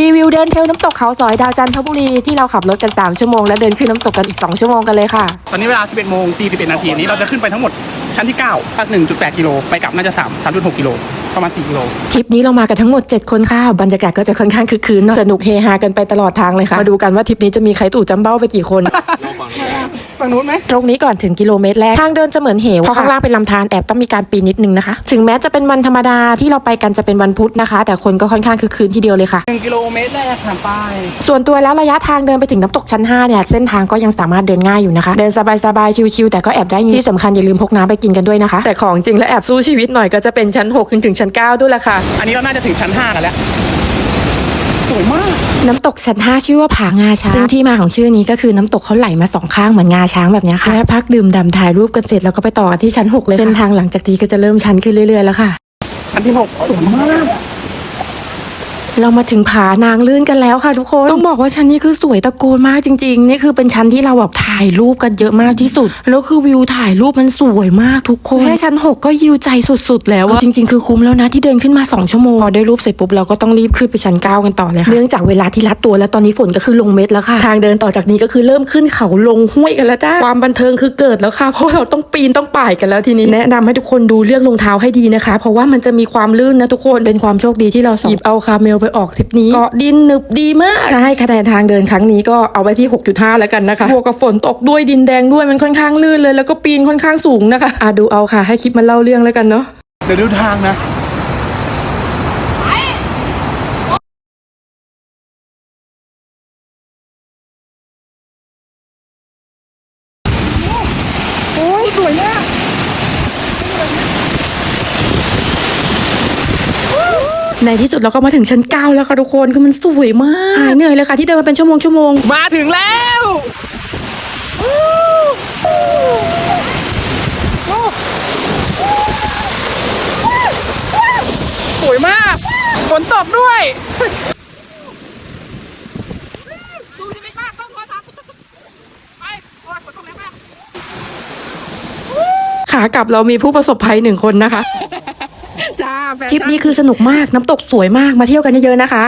รีวิวเดินเทลน้ำตกเขาสอยดาวจันทบุรีที่เราขับรถกัน 3 ชั่วโมงแล้วเดินขึ้นน้ำตกกันอีก 2 ชั่วโมงกันเลยค่ะ ตอนนี้เวลา 11โมง41นาทีนี้เราจะขึ้นไปทั้งหมดชั้นที่9สัก1.8 กิโล ไปกลับน่าจะ 3 3.6 กิโล ประมาณ 4 กิโลทริปนี้เรามากันทั้งหมด 7 คนค่ะบรรยากาศก็จะค่อนข้างคึกคืนหน่อยสนุกเฮฮากันไปตลอดทางเลยค่ะมาดูกันว่าทริปนี้จะมีใครตู่จำเบ้าไปกี่คน ฝั่งนู้นไหม ตรงนี้ก่อนถึงกิโลเมตรแรก ทางเดินจะเหมือนเหวเพราะข้างล่างเป็นลำธารแอบต้องมีการปีนนิดนึงนะคะ ถึงแม้จะเป็นวันธรรมดาที่เราไปกันจะเป็นวันพุธนะคะ แต่คนก็ค่อนข้างคึกคืนทีเดียวเลยค่ะ 1 กิโลเมตรแรกผ่านไป ส่วนตัวแล้วระยะทางเดินไปถึงน้ำตกชั้น5เนี่ยเส้นทางก็ยังสามารถเดินง่ายอยู่นะคะ เดินสบายๆชิวๆแต่ก็แอบได้เงินที่สำคัญอย่าลืมพกน้ำไปกินกันด้วยนะคะ แต่ของจริงและแอบสู้ชีวิตหน่อยก็จะเป็นชั้น6ขึ้นถึงชั้น 9 ด้วยละค่ะ อันนี้เราน่าจะถึงชั้น 5 กันแล้ว สวยมาก น้ำตกชั้น 5 ชื่อว่าผางาช้างซึ่งที่มาของชื่อนี้ก็คือน้ำตกเขาไหลมาสองข้างเหมือนงาช้างแบบเนี้ยค่ะแวะพักดื่มด่ำถ่ายรูปกันเสร็จแล้วก็ไปต่อกันที่ชั้น 6 เลยค่ะเส้นทางหลังจากนี้ก็จะเริ่มชันขึ้นเรื่อยๆแล้วค่ะชั้นที่6สวยมาก เรามาถึงผานางลื่นกันแล้วค่ะทุกคน ต้องบอกว่าชั้นนี้คือสวยตะโกนมากจริง ๆ นี่คือเป็นชั้นที่เราแบบถ่ายรูปกันเยอะมากที่สุด แล้วคือวิวถ่ายรูปมันสวยมากทุกคน แค่ชั้น 6 ก็ยิวใจสุด ๆ แล้วอะจริง ๆ คือคุ้มแล้วนะที่เดินขึ้นมา 2 ชั่วโมง พอได้รูปเสร็จปุ๊บเราก็ต้องรีบขึ้นไปชั้น 9 กันต่อเลยค่ะ เนื่องจากเวลาที่รัดตัวแล้วตอนนี้ฝนก็คือลงเม็ดแล้วค่ะ ทางเดินต่อจากนี้ก็คือเริ่มขึ้นเขาลงห้วยกันแล้วจ้า ความบันเทิงคือเกิดแล้วค่ะ เพราะเราต้องปีนต้องป่ายกันแล้วทีนี้ แนะนำให้ทุกคนดูเลือกรองเท้าให้ดีนะคะ เพราะว่ามันจะมีความลื่นนะทุกคน เป็นความโชคดีที่เราสองหยิบเอาคาเมลไปออกทริปนี้เกาะดินหนึบดีมากถ้าให้คะแนนทางเดินครั้งนี้ก็เอาไว้ที่ 6.5 แล้วกันนะคะบวกกับฝนตกด้วยดินแดงด้วยมันค่อนข้างลื่นเลย แล้วก็ปีนค่อนข้างสูงนะคะอะดูเอาค่ะให้คลิปมันเล่าเรื่องแล้วกันเนาะเดี๋ยวดูทางนะโอ้ยสวยมาก ในที่สุดเราก็มาถึงชั้น 9 แล้วค่ะทุกคนคือมันสวยมากหายเหนื่อยเลยค่ะที่เดินมาเป็นชั่วโมงชั่วโมงมาถึงแล้วสวยมากฝนตกด้วยดูจะไม่มากต้องขอทำไปโอ้ยฝนตกแรงมากขากลับเรามีผู้ประสบภัยหนึ่งคนนะคะ จ้าทริปนี้คือสนุกมากน้ำตกสวยมากมาเที่ยวกันเยอะๆนะคะ